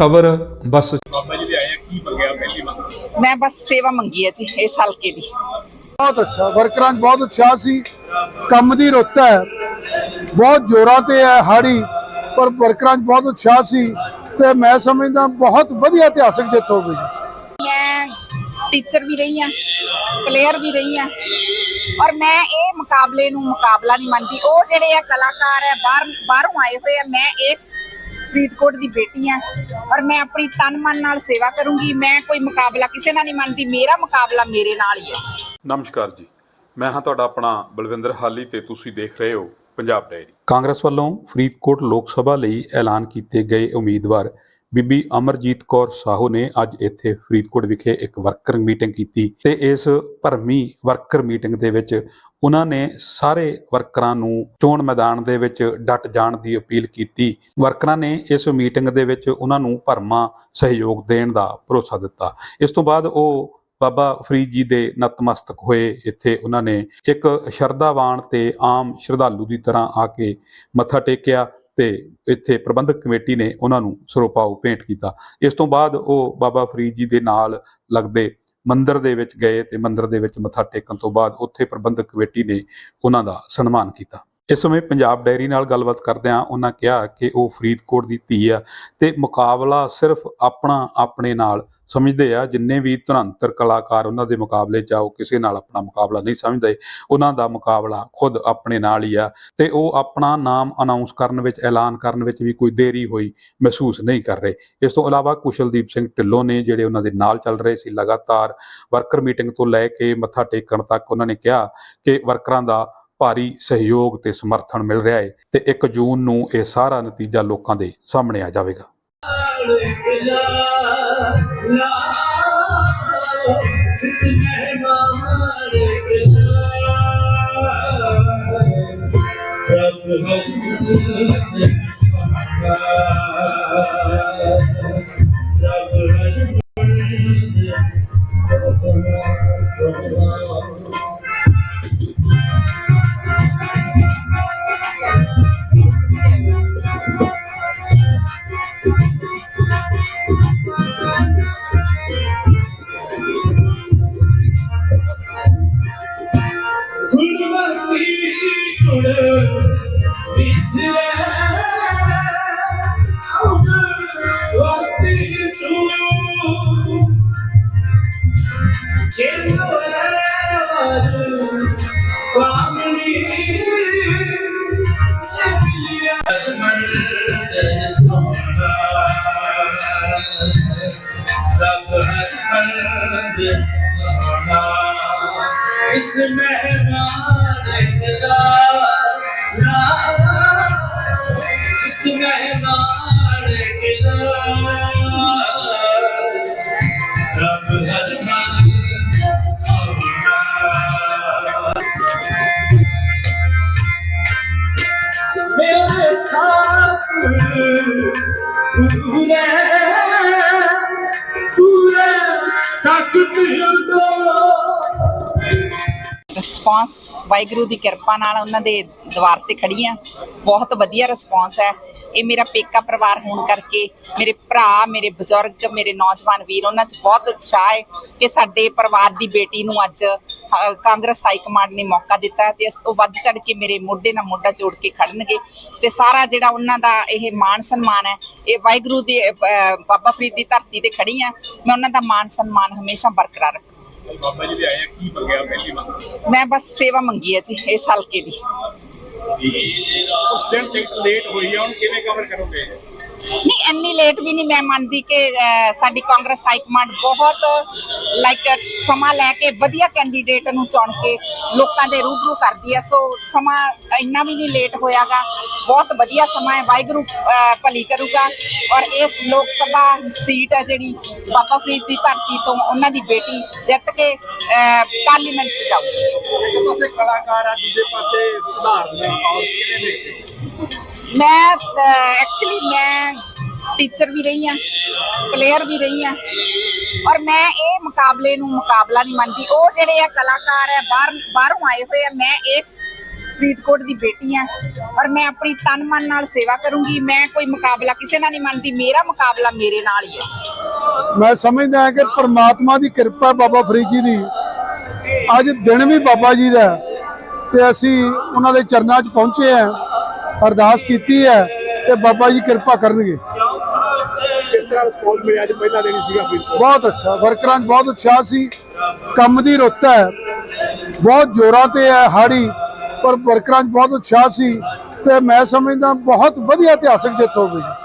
ਖਬਰ ਬਸ ਬਾਬਾ ਜੀ ਦੇ ਆਏ ਆ, ਕੀ ਮੰਗਿਆ ਪਹਿਲੀ ਮੰਗ? ਮੈਂ ਬਸ ਸੇਵਾ ਮੰਗੀ ਹੈ ਜੀ ਇਸ ਹਲਕੇ ਦੀ। ਬਹੁਤ ਅੱਛਾ ਵਰਕਰਾਂ 'ਚ ਬਹੁਤ ਉਤਸ਼ਾਹ ਸੀ। ਕੰਮ ਦੀ ਰੁੱਤ ਹੈ ਬਹੁਤ ਜ਼ੋਰਾਂ ਤੇ ਹੈ ਹਾੜੀ ਪਰ ਵਰਕਰਾਂ 'ਚ ਬਹੁਤ ਉਤਸ਼ਾਹ ਸੀ ਤੇ ਮੈਂ ਸਮਝਦਾ ਬਹੁਤ ਵਧੀਆ ਇਤਿਹਾਸਕ ਜਿੱਤ ਹੋਵੇਗੀ ਮੈਂ ਟੀਚਰ ਵੀ ਰਹੀ ਹਾਂ ਪਲੇਅਰ ਵੀ ਰਹੀ ਹਾਂ ਔਰ ਮੈਂ ਇਹ ਮੁਕਾਬਲੇ ਨੂੰ ਮੁਕਾਬਲਾ ਨਹੀਂ ਮੰਨਦੀ। ਉਹ ਜਿਹੜੇ ਆ ਕਲਾਕਾਰ ਹੈ ਬਾਹਰ ਬਾਹਰੋਂ ਆਏ ਹੋਏ ਆ ਮੈਂ ਇਸ ਫਰੀਦਕੋਟ ਦੀ ਬੇਟੀ ਹਾਂ ਔਰ ਮੈਂ ਆਪਣੀ ਤਨ ਮਨ ਨਾਲ ਸੇਵਾ ਕਰੂੰਗੀ। ਮੈਂ ਕੋਈ ਮੁਕਾਬਲਾ ਕਿਸੇ ਨਾਲ ਨਹੀਂ ਮੰਨਦੀ। ਮੇਰਾ ਮੁਕਾਬਲਾ ਮੇਰੇ ਨਾਲ ਹੀ ਹੈ। ਨਮਸਕਾਰ ਜੀ। ਮੈਂ ਹਾਂ ਤੁਹਾਡਾ ਆਪਣਾ ਬਲਵਿੰਦਰ ਹਾਲੀ ਤੇ ਤੁਸੀਂ ਦੇਖ ਰਹੇ ਹੋ ਪੰਜਾਬ ਡਾਇਰੀ। ਕਾਂਗਰਸ ਵੱਲੋਂ ਫਰੀਦਕੋਟ ਲੋਕ ਸਭਾ ਲਈ ਐਲਾਨ ਕੀਤੇ ਗਏ ਉਮੀਦਵਾਰ ਬੀਬੀ ਅਮਰਜੀਤ ਕੌਰ ਸਾਹੂ ਨੇ ਅੱਜ ਇੱਥੇ ਫਰੀਦਕੋਟ ਵਿਖੇ ਇੱਕ ਵਰਕਰ ਮੀਟਿੰਗ ਕੀਤੀ ਤੇ ਇਸ ਭਰਮੀ ਵਰਕਰ ਮੀਟਿੰਗ ਦੇ ਵਿੱਚ ਉਹਨਾਂ ਨੇ ਸਾਰੇ ਵਰਕਰਾਂ ਨੂੰ ਚੋਣ ਮੈਦਾਨ ਦੇ ਵਿੱਚ ਡਟ ਜਾਣ ਦੀ ਅਪੀਲ ਕੀਤੀ। ਵਰਕਰਾਂ ਨੇ ਇਸ ਮੀਟਿੰਗ ਦੇ ਵਿੱਚ ਉਹਨਾਂ ਨੂੰ ਭਰਮਾ ਸਹਿਯੋਗ ਦੇਣ ਦਾ ਭਰੋਸਾ ਦਿੱਤਾ। ਇਸ ਤੋਂ ਬਾਅਦ ਉਹ ਬਾਬਾ ਫਰੀਦ ਜੀ ਦੇ ਨਤਮਸਤਕ ਹੋਏ। ਇੱਥੇ ਉਹਨਾਂ ਨੇ ਇੱਕ ਸ਼ਰਧਾਵਾਨ ਤੇ ਆਮ ਸ਼ਰਧਾਲੂ ਦੀ ਤਰ੍ਹਾਂ ਆ ਕੇ ਮੱਥਾ ਟੇਕਿਆ। ਤੇ ਇੱਥੇ ਪ੍ਰਬੰਧਕ ਕਮੇਟੀ ਨੇ ਉਹਨਾਂ ਨੂੰ ਸਰੋਪਾਓ ਭੇਂਟ ਕੀਤਾ। ਇਸ ਤੋਂ ਬਾਅਦ ਉਹ ਬਾਬਾ ਫਰੀਦ ਜੀ ਦੇ ਨਾਲ ਲੱਗਦੇ ਮੰਦਿਰ ਦੇ ਵਿੱਚ ਗਏ ਤੇ ਮੰਦਿਰ ਦੇ ਵਿੱਚ ਮੱਥਾ ਟੇਕਣ ਤੋਂ ਬਾਅਦ ਉੱਥੇ ਪ੍ਰਬੰਧਕ ਕਮੇਟੀ ਨੇ ਉਹਨਾਂ ਦਾ ਸਨਮਾਨ ਕੀਤਾ। ਇਸ ਸਮੇਂ ਪੰਜਾਬ ਡਾਇਰੀ ਨਾਲ ਗੱਲਬਾਤ ਕਰਦਿਆਂ ਉਹਨਾਂ ਕਿਹਾ ਕਿ ਉਹ ਫਰੀਦਕੋਟ ਦੀ ਧੀ ਆ ਤੇ ਮੁਕਾਬਲਾ ਸਿਰਫ ਆਪਣਾ ਆਪਣੇ ਨਾਲ ਸਮਝਦੇ ਆ, ਜਿੰਨੇ ਵੀ ਧੁਰੰਤਰ ਕਲਾਕਾਰ ਉਹਨਾਂ ਦੇ ਮੁਕਾਬਲੇ ਜਾਓ ਕਿਸੇ ਨਾਲ ਆਪਣਾ ਮੁਕਾਬਲਾ ਨਹੀਂ ਸਮਝਦੇ। ਉਹਨਾਂ ਦਾ ਮੁਕਾਬਲਾ ਖੁਦ ਆਪਣੇ ਨਾਲ ਹੀ ਆ ਤੇ ਉਹ ਆਪਣਾ ਨਾਮ ਅਨਾਉਂਸ ਕਰਨ ਵਿੱਚ, ਐਲਾਨ ਕਰਨ ਵਿੱਚ ਵੀ ਕੋਈ ਦੇਰੀ ਹੋਈ ਮਹਿਸੂਸ ਨਹੀਂ ਕਰ ਰਹੇ। ਇਸ ਤੋਂ ਇਲਾਵਾ ਕੁਸ਼ਲਦੀਪ ਸਿੰਘ ਢਿੱਲੋਂ ਨੇ ਜਿਹੜੇ ਉਹਨਾਂ ਦੇ ਨਾਲ ਚੱਲ ਰਹੇ ਸੀ, ਲਗਾਤਾਰ ਵਰਕਰ ਮੀਟਿੰਗ ਤੋਂ ਲੈ ਕੇ ਮੱਥਾ ਟੇਕਣ ਤੱਕ ਉਹਨਾਂ ਨੇ ਕਿਹਾ ਕਿ ਵਰਕਰਾਂ ਦਾ ਭਾਰੀ ਸਹਿਯੋਗ ਤੇ ਸਮਰਥਨ ਮਿਲ ਰਿਹਾ ਹੈ ਤੇ 1 ਜੂਨ ਨੂੰ ਇਹ ਸਾਰਾ ਨਤੀਜਾ ਲੋਕਾਂ ਦੇ ਸਾਹਮਣੇ ਆ ਜਾਵੇਗਾ। ਗੁਰਮਤਿ ਇਸ ਮਹਿਮਾਨ ਦਾ ਇਸ ਮਹਿਮਾਨ ਦਾ ਰੱਬ ਹਰ ਖੰਡ ਮੇਰੇ ਖਾਤਰ ਪੂਰੇ ਪੂਰੇ ਰਿਸਪਾਂਸ ਵਾਹਿਗੁਰੂ ਦੀ ਕਿਰਪਾ ਨਾਲ ਉਹਨਾਂ ਦੇ ਦਵਾਰ ਤੇ ਖੜੀ ਆ ਬਹੁਤ ਵਧੀਆ ਰਿਸਪਾਂਸ ਹੈ। ਇਹ ਮੇਰਾ ਪੇਕਾ ਪਰਿਵਾਰ ਹੋਣ ਕਰਕੇ, ਮੇਰੇ ਭਰਾ, ਮੇਰੇ ਬਜ਼ੁਰਗ, ਮੇਰੇ ਨੌਜਵਾਨ ਵੀਰ, ਉਹਨਾਂ 'ਚ ਬਹੁਤ ਉਤਸ਼ਾਹ ਹੈ ਕਿ ਸਾਡੇ ਪਰਿਵਾਰ ਦੀ ਬੇਟੀ ਨੂੰ ਅੱਜ ਕਾਂਗਰਸ ਹਾਈ ਕਮਾਂਡ ਨੇ ਮੌਕਾ ਦਿੱਤਾ ਤੇ ਉਹ ਵੱਧ ਚੜ ਕੇ ਮੇਰੇ ਮੋਢੇ ਨਾਲ ਮੋਢਾ ਜੋੜ ਕੇ ਖੜਨਗੇ ਤੇ ਸਾਰਾ ਜਿਹੜਾ ਉਹਨਾਂ ਦਾ ਇਹ ਮਾਣ ਸਨਮਾਨ ਹੈ, ਇਹ ਵਾਹਿਗੁਰੂ ਦੀ ਬਾਬਾ ਫਰੀਦ ਦੀ ਧਰਤੀ ਤੇ ਖੜੀ ਆ ਮੈਂ ਉਹਨਾਂ ਦਾ ਮਾਣ ਸਨਮਾਨ ਹਮੇਸ਼ਾ ਬਰਕਰਾਰ ਰੱਖਾਂ। ਬਾਬਾ ਜੀ ਦੇ ਆਏ ਆ, ਕੀ ਮੰਗਿਆ ਪਹਿਲੀ ਮੰਗ ਮੈਂ ਬਸ ਸੇਵਾ ਮੰਗੀ ਹੈ ਜੀ ਇਸ ਹਲਕੇ ਦੀ। ਉਸ ਦਿਨ ਟਿਕਟ ਲੇਟ ਹੋਈ ਆ ਹੁਣ ਕਿਵੇਂ ਕਵਰ ਕਰੋਗੇ? ਨਹੀਂ, ਇੰਨੀ ਲੇਟ ਵੀ ਨਹੀਂ ਮੈਂ ਮੰਨਦੀ ਕਿ ਸਾਡੀ ਕਾਂਗਰਸ ਹਾਈ ਕਮਾਂਡ ਬਹੁਤ ਲਾਈਕ ਸਮਾਂ ਲੈ ਕੇ ਵਧੀਆ ਕੈਂਡੀਡੇਟ ਨੂੰ ਚੁਣ ਕੇ ਲੋਕਾਂ ਦੇ ਰੂਬਰੂ ਕਰਦੀ ਹੈ ਸੋ ਸਮਾਂ ਇੰਨਾ ਵੀ ਨਹੀਂ ਲੇਟ ਹੋਇਆਗਾ। ਬਹੁਤ ਵਧੀਆ ਸਮਾਂ ਹੈ। ਵਾਹਿਗੁਰੂ ਭਲੀ ਕਰੂਗਾ। ਔਰ ਇਸ ਲੋਕ ਸਭਾ ਸੀਟ ਹੈ ਜਿਹੜੀ ਬਾਬਾ ਫਰੀਦ ਦੀ ਧਰਤੀ ਤੋਂ ਉਹਨਾਂ ਦੀ ਬੇਟੀ ਜਿੱਤ ਕੇ ਪਾਰਲੀਮੈਂਟ 'ਚ ਜਾਊਗੀ। ਇੱਕ ਪਾਸੇ ਕਲਾਕਾਰ ਆ, ਦੂਜੇ ਪਾਸੇ ਸੁਧਾਰਨ ਔਰ ਕਿਹਨੇ ਦੇਖਦੇ ਮੈਂ ਐਕਚੁਅਲੀ ਮੈਂ ਟੀਚਰ ਵੀ ਰਹੀ ਹਾਂ ਪਲੇਅਰ ਵੀ ਰਹੀ ਹਾਂ। ਔਰ ਮੈਂ ਇਹ ਮੁਕਾਬਲੇ ਨੂੰ ਮੁਕਾਬਲਾ ਨਹੀਂ ਮੰਨਦੀ। ਉਹ ਜਿਹੜੇ ਆ ਕਲਾਕਾਰ ਹੈ ਬਾਹਰ, ਬਾਹਰੋਂ ਆਏ ਹੋਏ ਆ, ਮੈਂ ਇਸ ਫਰੀਦਕੋਟ ਦੀ ਬੇਟੀ ਹਾਂ। ਔਰ ਮੈਂ ਆਪਣੀ ਤਨ ਮਨ ਨਾਲ ਸੇਵਾ ਕਰੂੰਗੀ। ਮੈਂ ਕੋਈ ਮੁਕਾਬਲਾ ਕਿਸੇ ਨਾਲ ਨਹੀਂ ਮੰਨਦੀ। ਮੇਰਾ ਮੁਕਾਬਲਾ ਮੇਰੇ ਨਾਲ ਹੀ ਹੈ। ਮੈਂ ਸਮਝਦਾ ਹਾਂ ਕਿ ਪ੍ਰਮਾਤਮਾ ਦੀ ਕਿਰਪਾ ਬਾਬਾ ਫਰੀਦ ਜੀ ਦੀ। ਅੱਜ ਦਿਨ ਵੀ ਬਾਬਾ ਜੀ ਦਾ ਤੇ ਅਸੀਂ ਉਹਨਾਂ ਦੇ ਚਰਨਾਂ 'ਚ ਪਹੁੰਚੇ ਹਾਂ। ਅਰਦਾਸ ਕੀਤੀ ਹੈ ਤੇ ਬਾਬਾ ਜੀ ਕਿਰਪਾ ਕਰਨਗੇ। ਕਿਸ ਤਰ੍ਹਾਂ ਰਿਸਪੌਂਸ ਮਿਲਿਆ ਅੱਜ ਪਹਿਲਾ ਦਿਨ ਹੀ ਸੀਗਾ ਫਰੀਦਕੋਟ ਬਹੁਤ ਅੱਛਾ ਵਰਕਰਾਂ 'ਚ ਬਹੁਤ ਉਤਸ਼ਾਹ ਸੀ। ਕੰਮ ਦੀ ਰੁੱਤ ਹੈ। ਬਹੁਤ ਜ਼ੋਰਾਂ ਤੇ ਹੈ ਹਾੜੀ ਪਰ ਵਰਕਰਾਂ 'ਚ ਬਹੁਤ ਉਤਸ਼ਾਹ ਸੀ ਤੇ ਮੈਂ ਸਮਝਦਾ ਬਹੁਤ ਵਧੀਆ ਇਤਿਹਾਸਕ ਜਿੱਤ ਹੋਵੇਗੀ।